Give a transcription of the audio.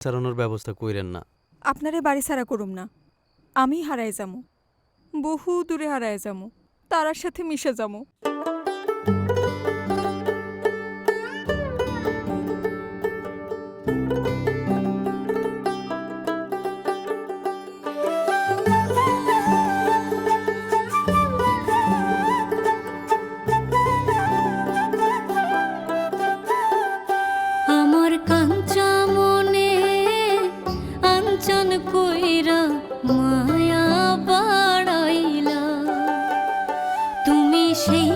ছাড়ানোর ব্যবস্থা কইরেন না। আপনারে বাড়ি ছাড়া করুম না। আমি হারায় যামু। বহু দূরে হারায় যামু। তারার সাথে মিশে যামু। সেই